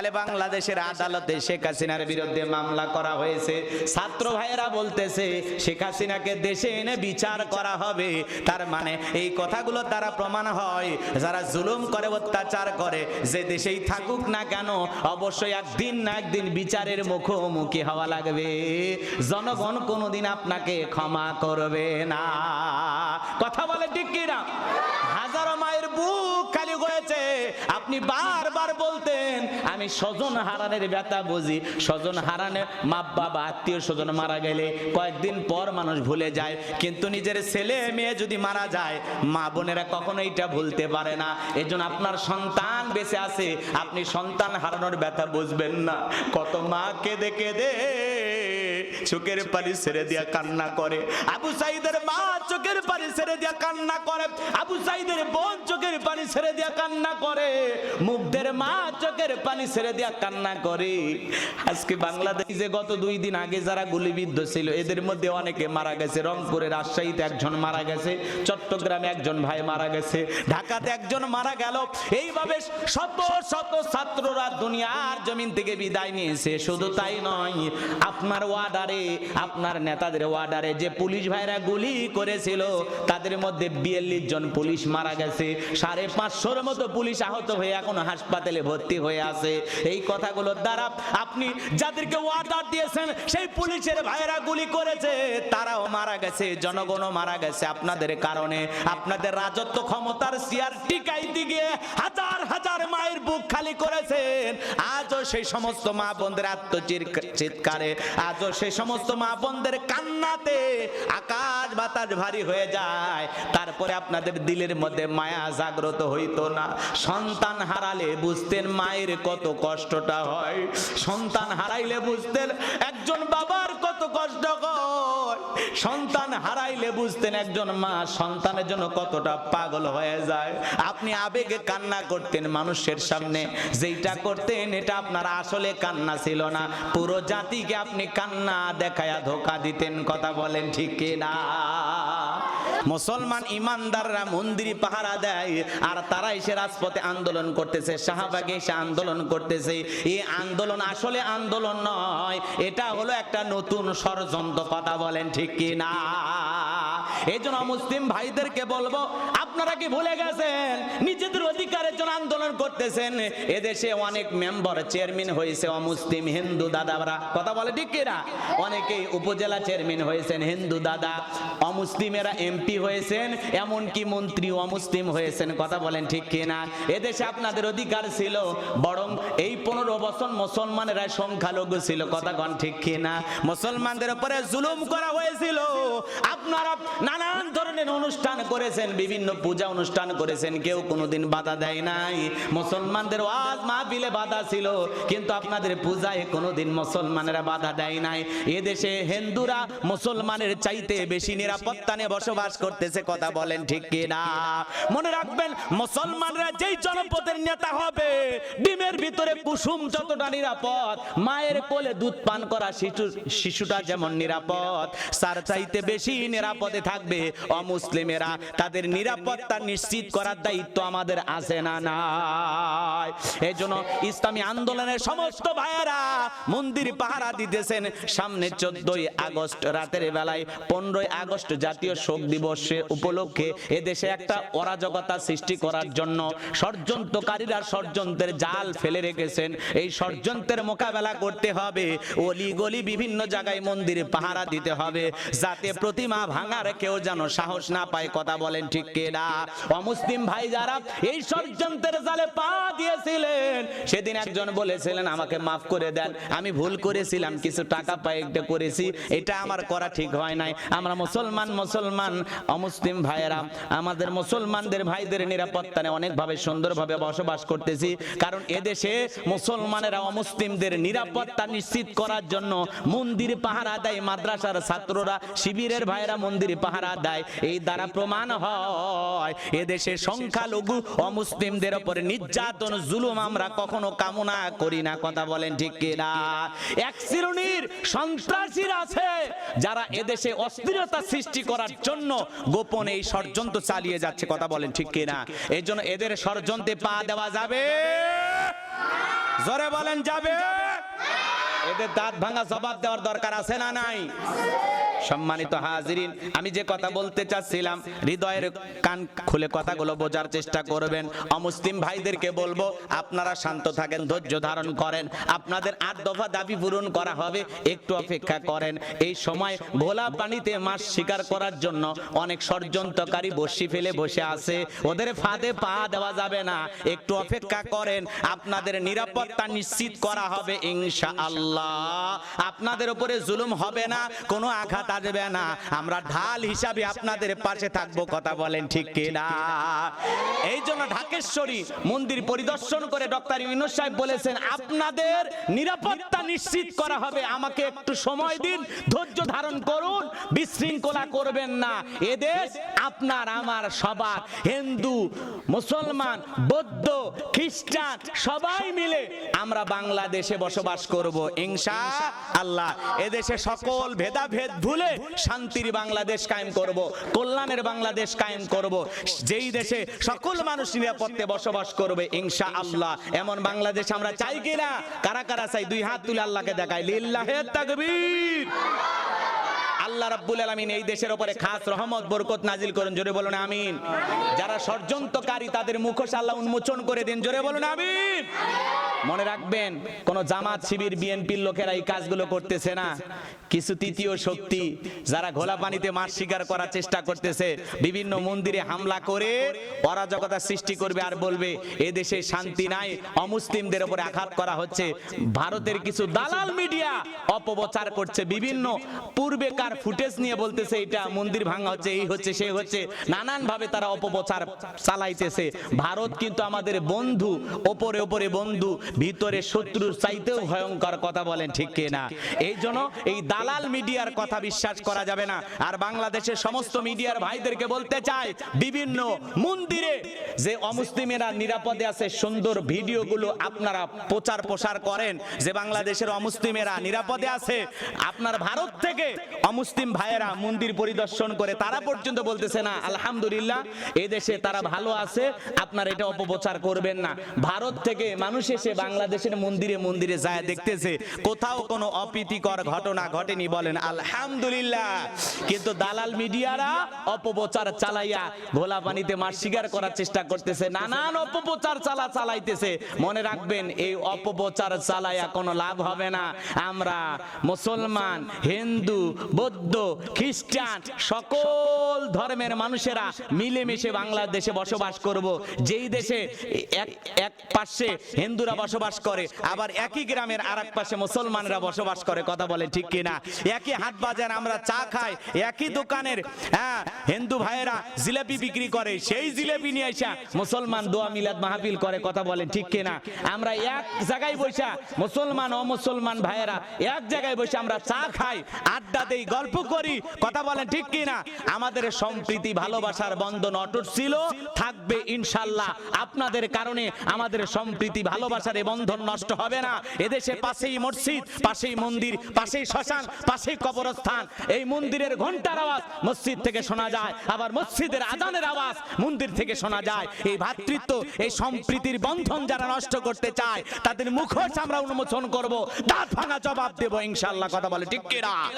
তাহলে বাংলাদেশের আদালতে শেখ হাসিনার বিরুদ্ধে মামলা করা হয়েছে। ছাত্র ভাইয়েরা বলতেছে, শেখ হাসিনাকে দেশে এনে বিচার করা হবে। তার মানে এই কথাগুলো তারা প্রমাণ হয়। যারা জুলুম করে, অত্যাচার করে, যে দেশেই থাকুক না কেন, অবশ্যই একদিন না একদিন বিচারের মুখোমুখি হওয়া লাগবে। জনগণ কোনোদিন আপনাকে ক্ষমা করবে না। কথা বলে ঠিক কিনা? হাজারো মায়ের বুক আপনি বারবার বলতেন, আমি স্বজন হারানের ব্যথা বুঝি। স্বজন হারানে মা বাবা, আত্মীয় স্বজন মারা গেলে কয়েকদিন পর মানুষ ভুলে যায়। কিন্তু নিজের ছেলে মেয়ে যদি মারা যায়, মা বোনেরা কখনো এটা ভুলতে পারে না। এজন্য আপনার সন্তান বেঁচে আছে। আপনি সন্তান হারানোর ব্যথা বুঝবেন না। কত মা কেঁদে কেঁদে চোখের পানি ছেড়ে দিয়া কান্না করে। আবু সাইদের মা চোখের পানি ছেড়ে দিয়া কান্না করে। আবু সাইদের বোন চোখের পানি ছেড়ে দিয়া কান্না করে। মুগ্ধের মা চোখের পানি ছেড়ে দিয়া কান্না করে। আজকে বাংলাদেশে যে গত দুই দিন আগে যারা গুলিবিদ্ধ ছিল, এদের মধ্যে অনেকে মারা গেছে। রংপুরে রাজশাহীতে একজন মারা গেছে, চট্টগ্রামে একজন ভাই মারা গেছে, ঢাকাতে একজন মারা গেল। এইভাবে শত শত ছাত্ররা দুনিয়ার জমিন থেকে বিদায় নিয়েছে। শুধু তাই নয়, আপনার ওয়ার্ডারে আপনার নেতাদের ওয়ার্ডারে যে পুলিশ ভাইরা গুলি করেছিল, তাদের মধ্যে বিয়াল্লিশ জন পুলিশ মারা গেছে। সাড়ে পাঁচশোর মতো পুলিশ আহত হয়ে এখন হাসপাতালে ভর্তি হয়ে আছে। এই কথাগুলোর দ্বারা আপনি যাদেরকে ওয়ার্ডার দিয়েছেন, সেই পুলিশের ভাইরা গুলি করেছে, তারাও মারা গেছে, জনগণও মারা গেছে। আপনাদের কারণে, আপনাদের রাজত্ব ক্ষমতার চেয়ার টিকাইতে গিয়ে হাজার হাজার মায়ের বুক খালি করেছেন। আজও সেই সমস্ত মা বোনদের আত্মচির চিৎকারে, আজও সেই সমস্ত মা বোনদের কান্নাতে আকাশ বাতাস ভারী হয়ে যায়। তারপরে আপনাদের দিলের মধ্যে মায়া জাগ্রত হইতো না। সন্তান হারালে বুঝতেন মায়ের কত কষ্টটা হয়। সন্তান হারাইলে বুঝতেন একজন বাবার কত কষ্ট হয়। সন্তান হারাইলে বুঝতেন একজন মা সন্তানের জন্য কতটা পাগল হয়ে যায়। আপনি আবেগে কান্না করতেন মানুষের সামনে। যেইটা করতেন, এটা আপনার আসলে কান্না ছিল না। পুরো জাতিকে আপনি কান্না দেখায়া ধোকা দিতেন, কথা বলেন ঠিক না মুসলমান ইমানদাররা মন্দিরে পাহারা দেয়, আর তারা এসে রাজপথে আন্দোলন করতেছে, শাহবাগে এসে আন্দোলন করতেছে। এই আন্দোলন আসলে আন্দোলন নয়, এটা হলো একটা নতুন ষড়যন্ত্র, কথা বলেন ঠিক কি না এই জন্য মুসলিম ভাইদেরকে বলব, আপনারা কি ভুলে গেছেন? নিজেদের অধিকারের জন্য আন্দোলন করতেছেন। এদেশে অনেক মেম্বার চেয়ারম্যান হয়েছে, অমুসলিম হিন্দু দাদারা। কথা বলে ঠিক কিনা? অনেকেই উপজেলা চেয়ারম্যান হয়েছেন, হিন্দু দাদা। অমুসলিমেরা এমপি হয়েছেন, এমনকি মন্ত্রী অমুসলিম হয়েছেন। কথা বলেন ঠিক কিনা? এদেশে আপনাদের অধিকার ছিল, বরং এই পনেরো বছর মুসলমানেরা সংখ্যালঘু ছিল। কথা কন ঠিক কিনা? মুসলমানদের উপরে জুলুম করা হয়েছিল। আপনারা নানান ধরনের অনুষ্ঠান করেছেন, বিভিন্ন পূজা অনুষ্ঠান করেছেন, কেউ কোনোদিন বাধা দেয় নাই। মুসলমানদের ওয়াজ মাহফিলে বাধা ছিল, কিন্তু আপনাদের পূজায় কোনোদিন মুসলমানেরা বাধা দেয় নাই। এদেশে হিন্দুরা মুসলমানের চাইতে বেশি নিরাপত্তা নিয়ে বসবাস করতেছে, কথা বলেন ঠিক কিনা? মনে রাখবেন, মুসলমানরা যেই জনপদের নেতা হবে, ডিমের ভিতরে কুসুম যতটা নিরাপদ, মায়ের কোলে দুধ পান করা শিশু শিশুটা যেমন নিরাপদ, তার চাইতে বেশি নিরাপদে থাকবে অমুসলিমেরা। তাদের নিরাপত্তা নিশ্চিত করার দায়িত্ব আমাদের আছে। ইসলামী আন্দোলনের সমস্ত ভাইয়েরা মন্দির পাহারা দিতেছেন। সামনে চোদ্দই আগস্ট, রাতের বেলায় পনেরোই আগস্ট জাতীয় শোক দিবসে উপলক্ষে এদেশে একটা অরাজকতা সৃষ্টি করার জন্য ষড়যন্ত্রকারীরা ষড়যন্ত্রের জাল ফেলে রেখেছেন। এই ষড়যন্ত্রের মোকাবেলা করতে হবে। অলি গলি বিভিন্ন জায়গায় মন্দিরে পাহারা দিতে হবে। যাতে প্রতিমা ভাঙার কেউ যেন সাহস না পায়, কথা বলেন ঠিক কেনা? অমুসলিম ভাই যারা, এই ষড়যন্ত্রের জালে পা দিয়েছিলেন। সেদিন একজন বলেছিলেন, আমাকে মাফ করে দেন, আমি ভুল করেছিলাম, কিছু টাকা পাই, একটা করেছি, এটা আমার করা ঠিক হয় নাই। আমরা মুসলমান মুসলমান, অমুসলিম ভাইয়েরা, আমাদের মুসলমানদের ভাইদের নিরাপত্তা নিয়ে অনেকভাবে সুন্দরভাবে বসবাস করতেছি, কারণ এদেশে মুসলমানেরা অমুসলিমদের নিরাপত্তা নিশ্চিত করার জন্য মন্দির পাহারা দেয়, মাদ্রাসার ছাত্ররা, শিবিরের ভাইয়েরা মন্দির পাহারা দেয়। এই দ্বারা প্রমাণ হয়, এদেশে সংখ্যালঘু অমুসলিমদের উপরে নির্যাতন, জুলুম আমরা কখনো কামনা করি না। কথা বলেন ঠিক কিনা? এক শ্রেণির সন্ত্রাসীর আছে, যারা এদেশে অস্থিরতা সৃষ্টি করার জন্য গোপনে এই ষড়যন্ত্র চালিয়ে যাচ্ছে। কথা বলেন ঠিক কিনা? এই জন্য এদের ষড়যন্ত্রে পা দেওয়া যাবে? জোরে বলেন যাবে? এদের দাঁত ভাঙা জবাব দেওয়ার দরকার আছে না নাই? সম্মানিত হাজিরিন, আমি যে কথা বলতে চাচ্ছিলাম, হৃদয়ের কান খুলে কথাগুলো বোঝার চেষ্টা করবেন। অমুসলিম ভাইদেরকে বলব, আপনারা শান্ত থাকেন, ধৈর্য ধারণ করেন। আপনাদের আট দফা দাবি পূরণ করা হবে, একটু অপেক্ষা করেন। এই সময় ভোলা পানিতে মাছ শিকার করার জন্য অনেক ষড়যন্ত্রকারী বসি ফেলে বসে আছে। ওদের ফাঁদে পা দেওয়া যাবে না, একটু অপেক্ষা করেন। আপনাদের নিরাপত্তা নিশ্চিত করা হবে ইনশা আল্লাহ আপনাদের উপরে জুলুম হবে না, কোনো আঘাত আসবে না। আমরা ঢাল হিসাবে আপনাদের পাশে থাকব, কথা বলেন ঠিক কিনা? এই জন্য ঢাকেশ্বরী মন্দির পরিদর্শন করে ডক্টর ইউনুস সাহেব বলেছেন, আপনাদের নিরাপত্তা নিশ্চিত করা হবে। আমাকে একটু সময় দিন, ধৈর্য ধারণ করুন, বিশৃঙ্খলা করবেন না। এদেশ আপনার, আমার, সবার। হিন্দু, মুসলমান, বৌদ্ধ, খ্রিস্টান, সবাই মিলে আমরা বাংলাদেশে বসবাস করব। ইনশা আল্লাহ এদেশে সকল ভেদাভেদ ভুলে শান্তির বাংলাদেশ কায়েম করব, কল্যাণের বাংলাদেশ কায়েম করব। যেই দেশে সকল মানুষ নিরাপত্তে বসবাস করবে ইনশা আল্লাহ এমন বাংলাদেশ আমরা চাই কিনা? কারা কারা চাই? দুই হাত তুলে আল্লাহকে দেখাই। লিল্লাহে তাকবীর। আল্লাহ রাব্বুল আলামিন এই দেশের উপরে খাস রহমত, বরকত নাজিল করুন। জোরে বলুন, আমিন। যারা ষড়যন্ত্রকারী, তাদের মুখোশ আল্লাহ উন্মোচন করে দিন। জোরে বলুন, আমিন। মনে রাখবেন, কোন জামাত শিবির বিএনপির লোকেরা এই কাজগুলো করতেছে না। কিছু তৃতীয় শক্তি যারা ঘোলা পানিতে মাছ শিকার করার চেষ্টা করতেছে, বিভিন্ন মন্দিরে হামলা করে অরাজকতা সৃষ্টি করবে আর বলবে, এ দেশে শান্তি নাই, অমুসলিমদের উপরে আঘাত করা হচ্ছে। ভারতের কিছু দালাল মিডিয়া অপপ্রচার করছে, বিভিন্ন পূর্বেকার ফুটেজ নিয়ে বলতেছে, এটা মন্দির ভাঙা হচ্ছে, এই হচ্ছে, সে হচ্ছে। নানান ভাবে তারা অপপ্রচার চালাইতেছে। ভারত কিন্তু আমাদের বন্ধু, ওপরে ওপরে বন্ধু ভিতরে শত্রুর চাইতেও ভয়ঙ্কর কথা বলেন, ঠিক কিনা? এই জন্য এই দালাল মিডিয়ার কথা বিশ্বাস করা যাবে না। আর বাংলাদেশের সমস্ত মিডিয়ার ভাইদেরকে বলতে চাই, বিভিন্ন মন্দিরে যে অমুসলিমেরা নিরাপদে আছে, সুন্দর ভিডিওগুলো আপনারা প্রচার প্রসার করেন, যে বাংলাদেশের অমুসলিমেরা নিরাপদে আছে, আপনার ভারত থেকে অমুসলিম ভাইয়েরা মন্দির পরিদর্শন করে, তারা পর্যন্ত বলতেছে না, আলহামদুলিল্লাহ, এদেশে তারা ভালো আছে, আপনার এটা অপপ্রচার করবেন না। ভারত থেকে মানুষ এসে বাংলাদেশের মন্দিরে মন্দিরে যায়, দেখতেছে কোথাও কোনো অপ্রীতিকর ঘটনা ঘটেনি বলেন, আলহামদুলিল্লাহ। কিন্তু দালাল মিডিয়ারা অপপ্রচার চালাইয়া ঘোলা পানিতে মাছ শিকার করার চেষ্টা করতেছে, নানান অপপ্রচার চালা চালাইতেছে। মনে রাখবেন, এই অপপ্রচার চালাইয়া কোনো লাভ হবে না। আমরা মুসলমান, হিন্দু, বৌদ্ধ, খ্রিস্টান, সকল ধর্মের মানুষেরা মিলেমিশে বাংলাদেশে বসবাস করব। যেই দেশে এক এক পাশে হিন্দুরা বসবাস করে। আবার একই গ্রামের আর পাশে মুসলমানরা বসবাস করে, কথা বলে ঠিক কিনা? একই হাট বাজার আমরা চা খাই, একই দোকানের হ্যাঁ হিন্দু ভাইয়েরা জিলাপি বিক্রি করে, সেই জিলাপি নিয়ে আসা মুসলমান দোয়া মিলাদ মাহফিল করে, কথা বলে ঠিক কিনা? আমরা এক জায়গায় বসা মুসলমান, অমুসলমান ভাইয়েরা এক জায়গায় বসে আমরা চা খাই, আড্ডা দেই, গল্প করি, কথা বলেন ঠিক কিনা? আমাদের সম্প্রীতি, ভালোবাসার বন্ধন অটুট ছিল, থাকবে ইনশাল্লাহ। আপনাদের কারণে আমাদের সম্প্রীতি, ভালোবাসার বন্ধন নষ্ট হবে না। এদেশে পাশেই মসজিদ, পাশেই মন্দির, পাশেই শ্মশান, পাশেই কবরস্থান। এই মন্দিরের ঘণ্টার আওয়াজ মসজিদ থেকে শোনা যায়, আবার মসজিদের আদানের আওয়াজ মন্দির থেকে শোনা যায়। এই ভাতৃত্ব, এই সম্প্রীতির বন্ধন যারা নষ্ট করতে চায়, তাদের মুখোশ আমরা উন্মোচন করব। দাঁত ভাঙা জবাব দেবো ইনশাল্লাহ কথা বলে ঠিক কিনা?